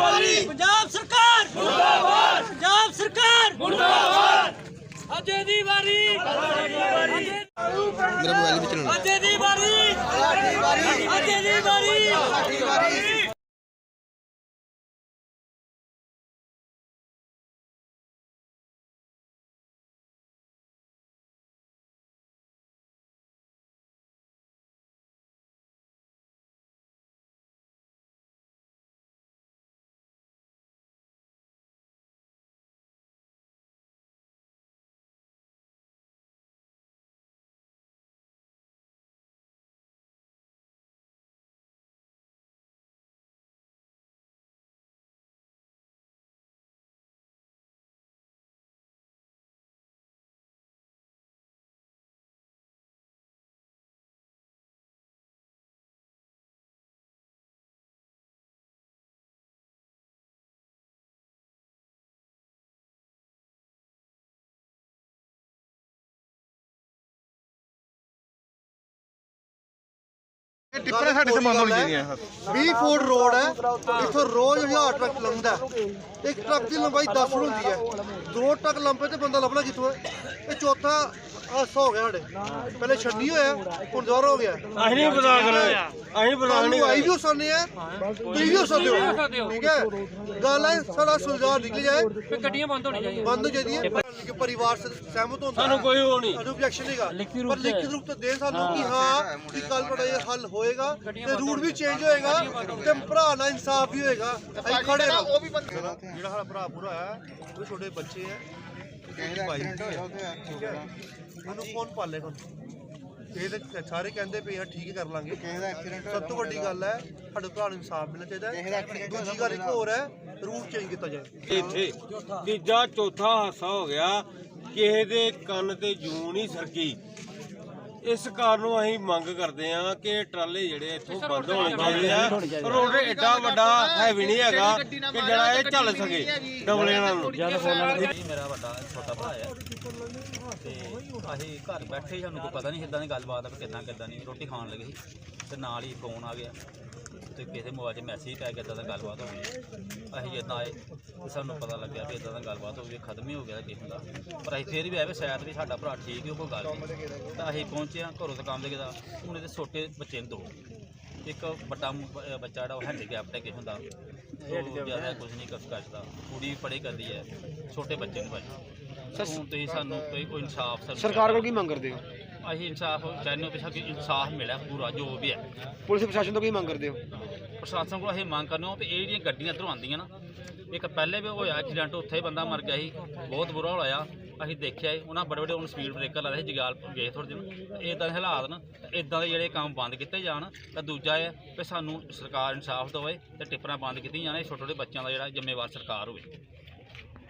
ਵਾਰੀ ਪੰਜਾਬ ਸਰਕਾਰ। ਮੁਰਦਾਬਾਦ। ਪੰਜਾਬ ਸਰਕਾਰ। ਮੁਰਦਾਬਾਦ। ਅਜੇ ਦੀ ਵਾਰੀ। ਮੇਰਾ ਮੋਬਾਈਲ ਵੀ ਚਲਾਉਣਾ ਅਜੇ ਦੀ ਵਾਰੀ। ਅਜੇ ਦੀ ਵਾਰੀ। ਇਹ ਟਿੱਪਰਾਂ ਸਾਡੇ ਸੰਬੰਧ ਹੋਣੀ ਚਾਹੀਦੀਆਂ 20 ਫੁੱਟ ਰੋਡ ਹੈ ਇੱਥੋਂ ਰੋਜ਼ 1000 ਟਰੱਕ ਲੰਘਦਾ। ਇੱਕ ਟਰੱਕ ਦੀ ਲੰਬਾਈ 10 ਫੁੱਟ ਹੁੰਦੀ ਹੈ। ਦੋ ਟਰੱਕ ਲੰਬੇ ਤੇ ਬੰਦਾ ਲੱਭਣਾ ਕਿੱਥੋਂ ਹੈ। ਇਹ ਚੌਥਾ ਹਾਸਾ ਹੋ ਗਿਆ ਸਾਡੇ। ਪਹਿਲੇ ਛੰਨੀ ਹੋਇਆ ਹੁਣ ਦੁਬਾਰਾ ਹੋ ਗਿਆ। ਅਸੀਂ ਨਹੀਂ ਬਰਦਾਸ਼ਤ ਕਰਨਾ ਬਰਦਾਸ਼ਤ ਨਹੀਂ ਸਾਨੂੰ ਆਈ ਵੀ ਹੋ ਸਕਦੇ ਆ ਤੁਸੀਂ ਵੀ ਹੋ। ਸਕਦੇ ਹੋ ਠੀਕ ਹੈ? ਗੱਲ ਹੈ ਸਾਡਾ ਸੁਲਝਾ ਨਿਕਲ ਜਾਏ। ਗੱਡੀਆਂ ਬੰਦ ਹੋਣੀ ਚਾਹੀਦੀਆਂ ਬੰਦ ਹੋ ਜਾਂਦੀ ਹੈ ਕਿ ਪਰਿਵਾਰ ਸਹਿਮਤ ਹੁੰਦਾ ਸਾਨੂੰ ਕੋਈ ਉਹ ਨਹੀਂ। ਸਾਨੂੰ objection ਨਹੀਂਗਾ ਪਰ ਲਿਖਤੀ ਰੂਪ ਤੇ ਦੇ ਸਾਨੂੰ ਕਿ ਹਾਂ ਕਿ ਕੱਲ ਤੁਹਾਡਾ ਇਹ ਹੱਲ ਹੋਏਗਾ ਤੇ ਰੂਟ ਵੀ ਚੇਂਜ ਹੋਏਗਾ ਤੇ ਭਰਾ ਨਾਲ ਇਨਸਾਫ ਵੀ ਹੋਏਗਾ। ਅਸੀਂ ਖੜੇ ਹਾਂ ਉਹ ਵੀ ਜਿਹੜਾ ਸਾਡਾ ਭਰਾ ਪੂਰਾ ਹੈ ਉਹ ਛੋਟੇ ਬੱਚੇ ਹੈ। ਉਹਨੂੰ ਕੌਣ ਪਾਲੇਗਾ ਇਹ ਤੇ ਸਾਰੇ ਕਹਿੰਦੇ ਪਏ ਆ ਠੀਕ ਕਰ ਲਾਂਗੇ। ਸਭ ਤੋਂ ਵੱਡੀ ਗੱਲ ਹੈ ਸਾਡੇ ਭਰਾ ਨੂੰ ਇਨਸਾਫ ਮਿਲਣਾ ਚਾਹੀਦਾ ਹੈ। ਦੂਜੀ ਗੱਲ ਇੱਕ ਹੋਰ ਹੈ ਰੂਟ ਚੇਂਜ ਕੀਤਾ ਜਾਏ। ਇੱਥੇ ਤੀਜਾ ਚੌਥਾ ਹਾਸਾ ਹੋ ਗਿਆ। ਕਿਸੇ ਦੇ ਕੰਨ ਤੇ ਜੂੰ ਨਹੀਂ ਸਰਕੀ। ਇਸ ਕਾਰਨ ਨੂੰ ਅਸੀਂ ਮੰਗ ਕਰਦੇ ਹਾਂ ਕਿ ਟਰਾਲੇ ਜਿਹੜੇ ਇੱਥੋਂ ਬੰਦ ਹੋਣੇ ਚਾਹੀਦੇ ਆ। ਰੋਡ ਐਡਾ ਵੱਡਾ ਹੈਵੀ ਨਹੀਂ ਹੈਗਾ ਕਿ ਜਿਹੜਾ ਇਹ ਚੱਲ ਸਕੇ ਡਬਲੇ ਨਾਲ ਨੂੰ ਇਹ ਮੇਰਾ ਵੱਡਾ ਛੋਟਾ ਭਰਾ ਹੈ ਤੇ ਅਸੀਂ ਘਰ ਬੈਠੇ ਸਾਨੂੰ ਕੋਈ ਪਤਾ ਨਹੀਂ ਇਦਾਂ ਦੀ ਗੱਲਬਾਤ ਆ ਕਿੱਦਾਂ ਕਿੱਦਾਂ ਨਹੀਂ। ਰੋਟੀ ਖਾਣ ਲੱਗੇ ਸੀ ਤੇ ਨਾਲ ਹੀ ਫੋਨ ਆ ਗਿਆ। ਤੇ ਕਿਸੇ ਮੋਬਾਈਲ 'ਚ ਮੈਸੇਜ ਪੈ ਗਿਆ ਇਦਾਂ ਦਾ ਗੱਲਬਾਤ ਹੋ ਗਈ। ਅਸੀਂ ਇਦਾਂ ਆਏ ਤੇ ਸਾਨੂੰ ਪਤਾ ਲੱਗਿਆ ਵੀ ਇਦਾਂ ਦਾ ਗੱਲਬਾਤ ਹੋ ਗਈ ਖਤਮ ਹੀ ਹੋ ਗਿਆ ਕਿਸੇ ਦਾ। ਪਰ ਅਸੀਂ ਫੇਰ ਵੀ ਆਏ ਵੀ ਸ਼ਾਇਦ ਵੀ ਸਾਡਾ ਭਰਾ ਠੀਕ ਹੈ ਕੋਈ ਗੱਲ ਨਹੀਂ। ਤਾਂ ਅਸੀਂ ਪਹੁੰਚੇ ਹਾਂ ਘਰੋਂ ਤੋਂ ਕੰਮ ਦੇ ਗਿਆ ਹੁਣ ਇਹਦੇ ਛੋਟੇ ਬੱਚੇ ਨੇ ਦੋ। ਇੱਕ ਵੱਡਾ ਮੁ- ਬ- ਬੱਚਾ ਜਿਹੜਾ ਉਹ ਹੈਂਡੀਕੈਪਟ ਹੈ ਕਿਸੇ ਹੁੰਦਾ ਉਹ ਜ਼ਿਆਦਾ ਕੁਝ ਨਹੀਂ ਕਰ ਸਕਦਾ। ਕੁੜੀ ਪੜ੍ਹੇ ਕਰਦੀ ਹੈ ਛੋਟੇ ਬੱਚੇ ਨੂੰ ਭਾਈ ਹੁਣ ਤੁਸੀਂ ਸਾਨੂੰ ਕੋਈ ਕੋਈ ਇਨਸਾਫ ਸਰਕਾਰ ਕੋਲ ਕੀ ਮੰਗ ਕਰਦੇ ਹੋ? ਅਸੀਂ ਇਨਸਾਫ ਚਾਹੁੰਦੇ ਹਾਂ ਕਿ ਸਾਨੂੰ ਇਨਸਾਫ ਮਿਲਿਆ ਪੂਰਾ ਜੋ ਵੀ ਹੈ। ਪੁਲਿਸ ਪ੍ਰਸ਼ਾਸਨ ਤੋਂ ਕੀ ਮੰਗ ਕਰਦੇ ਹੋ? ਪ੍ਰਸ਼ਾਸਨ ਕੋਲ ਅਸੀਂ ਮੰਗ ਕਰਨੇ ਹਾਂ ਵੀ ਇਹ ਜਿਹੜੀਆਂ ਗੱਡੀਆਂ ਇੱਧਰੋਂ ਆਉਂਦੀਆਂ ਨਾ ਇੱਕ ਪਹਿਲੇ ਵੀ ਹੋਇਆ ਐਕਸੀਡੈਂਟ ਉੱਥੇ ਹੀ ਬੰਦਾ ਮਰ ਗਿਆ ਸੀ ਬਹੁਤ ਬੁਰਾ ਹੋਇਆ। ਅਸੀਂ ਦੇਖਿਆ ਉਹਨਾਂ ਬੜੇ ਬੜੇ ਹੁਣ ਸਪੀਡ ਬ੍ਰੇਕਰ ਲਾ ਰਹੇ ਸੀ ਜਗਾਲ ਗਏ ਥੋੜੇ ਦਿਨ। ਇਦਾਂ ਦੇ ਹਾਲਾਤ ਨਾ ਇਦਾਂ ਦੇ ਜਿਹੜੇ ਕੰਮ ਬੰਦ ਕੀਤੇ ਜਾਣ ਤਾਂ ਦੂਜਾ ਹੈ ਕਿ ਸਾਨੂੰ ਸਰਕਾਰ ਇਨਸਾਫ ਦੇਵੇ ਤੇ ਟਿੱਪਰਾਂ ਬੰਦ ਕੀਤੀਆਂ ਜਾਣ ਇਹ ਛੋਟੇ ਛੋਟੇ ਬੱਚਿਆਂ ਦਾ ਜਿਹੜਾ ਜ਼ਿੰਮੇਵਾਰ ਸਰਕਾਰ ਹੋਵੇ।